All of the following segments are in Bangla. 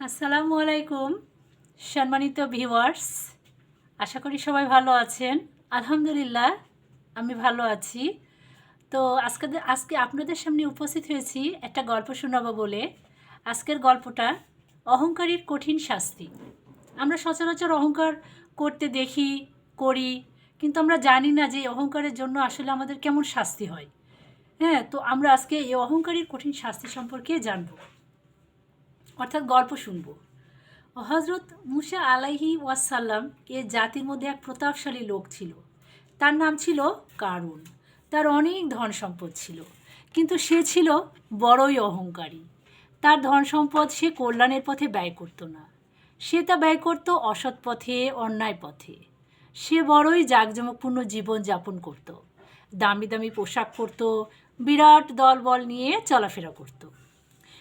আসসালামু আলাইকুম, সম্মানিত ভিউয়ার্স। আশা করি সবাই ভালো আছেন। আলহামদুলিল্লাহ, আমি ভালো আছি। তো আজকে আজকে আপনাদের সামনে উপস্থিত হয়েছি একটা গল্প শোনাবো বলে। আজকের গল্পটা, অহংকারীর কঠিন শাস্তি। আমরা সচরাচর অহংকার করতে দেখি, করি, কিন্তু আমরা জানি না যে অহংকারের জন্য আসলে আমাদের কেমন শাস্তি হয়। হ্যাঁ তো আমরা আজকে এই অহংকারীর কঠিন শাস্তি সম্পর্কে জানব। অর্থাৎ গল্প শুনব। হজরত মুসা আলাইহি ওয়াসাল্লাম এর জাতির মধ্যে এক প্রতাপশালী লোক ছিল। তার নাম ছিল কারুন। তার অনেক ধন সম্পদ ছিল। কিন্তু সে ছিল বড়ই অহংকারী। তার ধন সম্পদ সে কল্যাণের পথে ব্যয় করতো না। সে তা ব্যয় করতো অসৎ পথে, অন্যায় পথে। সে বড়ই জাঁকজমকপূর্ণ জীবন যাপন করত। দামি দামি পোশাক পরতো, বিরাট দলবল নিয়ে চলাফেরা করতো।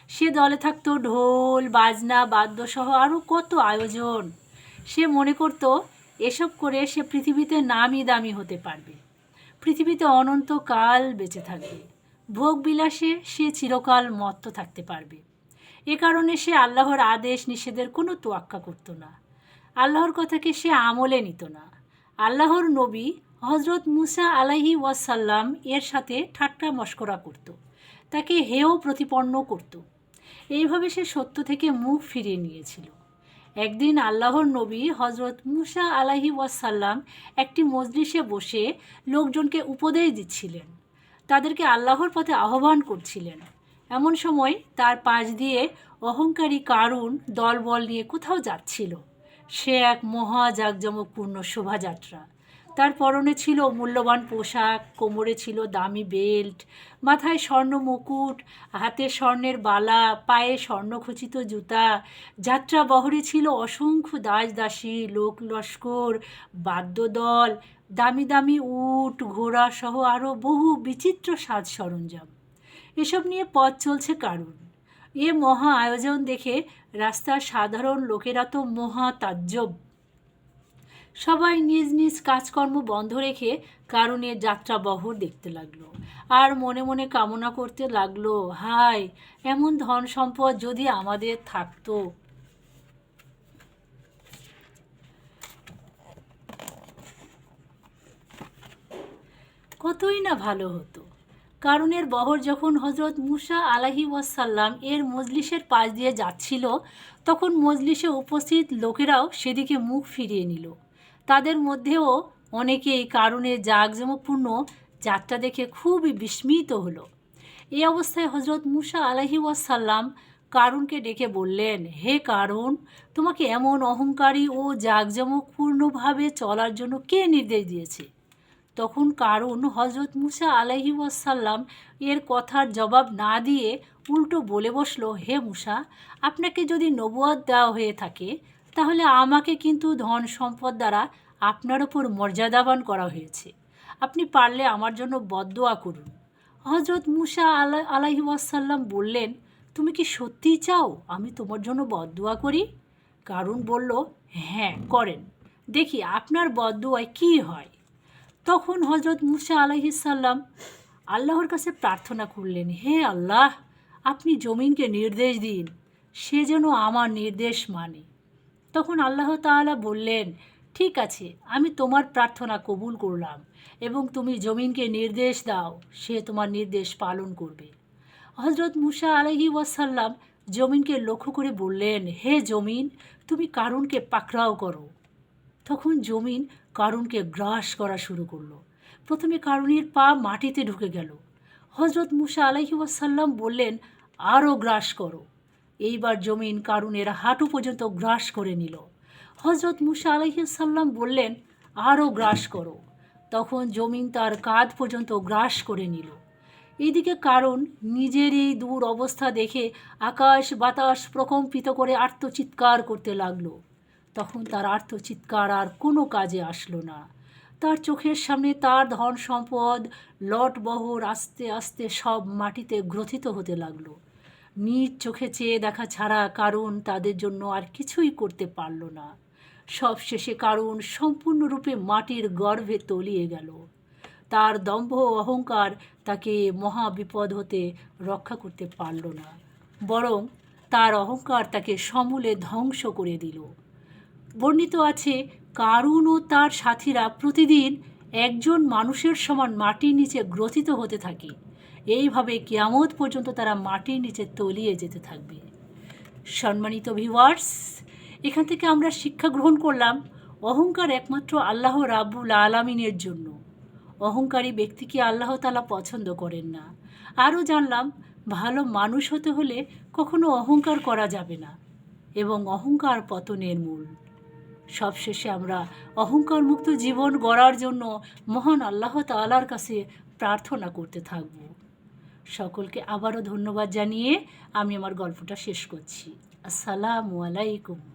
সে দলে থাকতো ঢোল, বাজনা, বাদ্যসহ আরও কত আয়োজন। সে মনে করত, এসব করে সে পৃথিবীতে নামি দামি হতে পারবে। পৃথিবীতে অনন্তকাল বেঁচে থাকবে। ভোগ বিলাসে সে চিরকাল মত্ত থাকতে পারবে। এ কারণে সে আল্লাহর আদেশ নিষেধের কোনো তোয়াক্কা করতো না। আল্লাহর কথাকে সে আমলে নিত না। আল্লাহর নবী হজরত মুসা আলাহি ওয়াসাল্লাম এর সাথে ঠাট্টা মস্করা করত। তাকে হেয় প্রতিপন্ন করতো। এইভাবে সে সত্য থেকে মুখ ফিরিয়ে নিয়েছিল। একদিন আল্লাহর নবী হজরত মুসা আলাহি ওয়াসাল্লাম একটি মজলিসে বসে লোকজনকে উপদেশ দিচ্ছিলেন। তাদেরকে আল্লাহর পথে আহ্বান করছিলেন। এমন সময় তার পাশ দিয়ে অহংকারী কারুন দলবল নিয়ে কোথাও যাচ্ছিল। সে এক মহা জাঁকজমকপূর্ণ শোভাযাত্রা। তার পরনে ছিল মূল্যবান পোশাক, কোমরে ছিল দামি বেল্ট, মাথায় স্বর্ণ মুকুট, হাতে স্বর্ণের বালা, পায়ে স্বর্ণখচিত জুতা যাত্রা বহরে ছিল অসংখ্য দাস দাসী লোক লস্কর, বাদ্যদল, দামি দামি উট, ঘোড়া সহ আরও বহু বিচিত্র সাজ সরঞ্জাম। এসব নিয়ে পথ চলছে কারণ এ মহা আয়োজন দেখে রাস্তার সাধারণ লোকেরা তো মহা তাজ্জব। সবাই নিজ নিজ কাজকর্ম বন্ধ রেখে কারণের যাত্রা বহর দেখতে লাগল। আর মনে মনে কামনা করতে লাগল, হায়, এমন ধন সম্পদ যদি আমাদের থাকতো। কতই না ভালো হতো। কারণের বহর যখন হজরত মুসা আলাহি ওয়াসাল্লাম এর মজলিসের পাশ দিয়ে যাচ্ছিল, তখন মজলিসে উপস্থিত লোকেরাও সেদিকে মুখ ফিরিয়ে নিল। তাদের মধ্যেও অনেকেই কারণে জাঁকজমকপূর্ণ যাত্রা দেখে খুবই বিস্মিত হলো। এই অবস্থায় হজরত মুসা আলাহি ওয়াসাল্লাম কারুনকে ডেকে বললেন, হে কারুন, তোমাকে এমন অহংকারী ও জাঁকজমকপূর্ণভাবে চলার জন্য কে নির্দেশ দিয়েছে? তখন কারুন হজরত মুসা আলাহি ওয়াসাল্লাম এর কথার জবাব না দিয়ে উল্টো বলে বসল, হে মুসা, আপনাকে যদি নবুয়াদ দেওয়া হয়ে থাকে তাহলে আমাকে কিন্তু ধন সম্পদ দ্বারা আপনার ওপর মর্যাদাবান করা হয়েছে। আপনি পারলে আমার জন্য বদদোয়া করুন। হজরত মুসা আলা আলাহি ওয়াসাল্লাম বললেন, তুমি কি সত্যিই চাও আমি তোমার জন্য বদদোয়া করি? কারণ বলল হ্যাঁ করেন। দেখি আপনার বদদোয়ায় কী হয়? তখন হজরত মুসা আলাইসাল্লাম আল্লাহর কাছে প্রার্থনা করলেন, হে আল্লাহ, আপনি জমিনকে নির্দেশ দিন। সে যেন আমার নির্দেশ মানে। তখন আল্লাহ তাআলা বললেন, ঠিক আছে, আমি তোমার প্রার্থনা কবুল করলাম এবং তুমি জমিনকে নির্দেশ দাও, সে তোমার নির্দেশ পালন করবে। হজরত মুসা আলহি ওয়াসাল্লাম জমিনকে লক্ষ্য করে বললেন, হে জমিন, তুমি কারুনকে পাকড়াও করো? তখন জমিন কারুনকে গ্রাস করা শুরু করল। প্রথমে কারুনের পা মাটিতে ঢুকে গেল। হজরত মুসা আলহি ওয়াসাল্লাম বললেন আরও গ্রাস করো। এইবার জমিন কারুনের হাঁটু পর্যন্ত গ্রাস করে নিল। হজরত মুসা আলহিসাল্লাম বললেন আরও গ্রাস করো। তখন জমিন তার কাঁধ পর্যন্ত গ্রাস করে নিল। এদিকে কারণ নিজের এই দূর অবস্থা দেখে আকাশ বাতাস প্রকম্পিত করে আর্তচিৎকার করতে লাগল। তখন তার আর্তচিৎকার আর কোনো কাজে আসলো না। তার চোখের সামনে তার ধন সম্পদ, লটবহর আস্তে আস্তে সব মাটিতে গ্রথিত হতে লাগল। নিজ চোখে চেয়ে দেখা ছাড়া কারণ তাদের জন্য আর কিছুই করতে পারল না। সব শেষে কারণ সম্পূর্ণরূপে মাটির গর্ভে তলিয়ে গেল। তার দম্ভ অহংকার তাকে মহা বিপদ হতে রক্ষা করতে পারল না, বরং তার অহংকার তাকে সমূলে ধ্বংস করে দিল। বর্ণিত আছে, কারুন ও তার সাথীরা প্রতিদিন একজন মানুষের সমান মাটির নিচে গ্রথিত হতে থাকে। এইভাবে কিয়ামত পর্যন্ত তারা মাটির নিচে তলিয়ে যেতে থাকবে। সম্মানিত ভিউয়ার্স এখান থেকে আমরা শিক্ষা গ্রহণ করলাম অহংকার একমাত্র আল্লাহ রাব্বুল আলামিনের জন্য। অহংকারী ব্যক্তিকে আল্লাহ তালা পছন্দ করেন না। আরও জানলাম, ভালো মানুষ হতে হলে কখনো অহংকার করা যাবে না এবং অহংকার পতনের মূল। সবশেষে আমরা অহংকার মুক্ত জীবন গড়ার জন্য মহান আল্লাহ তালার কাছে প্রার্থনা করতে থাকব। সকলকে আবারও ধন্যবাদ জানিয়ে আমি আমার গল্পটা শেষ করছি। আসসালামু আলাইকুম।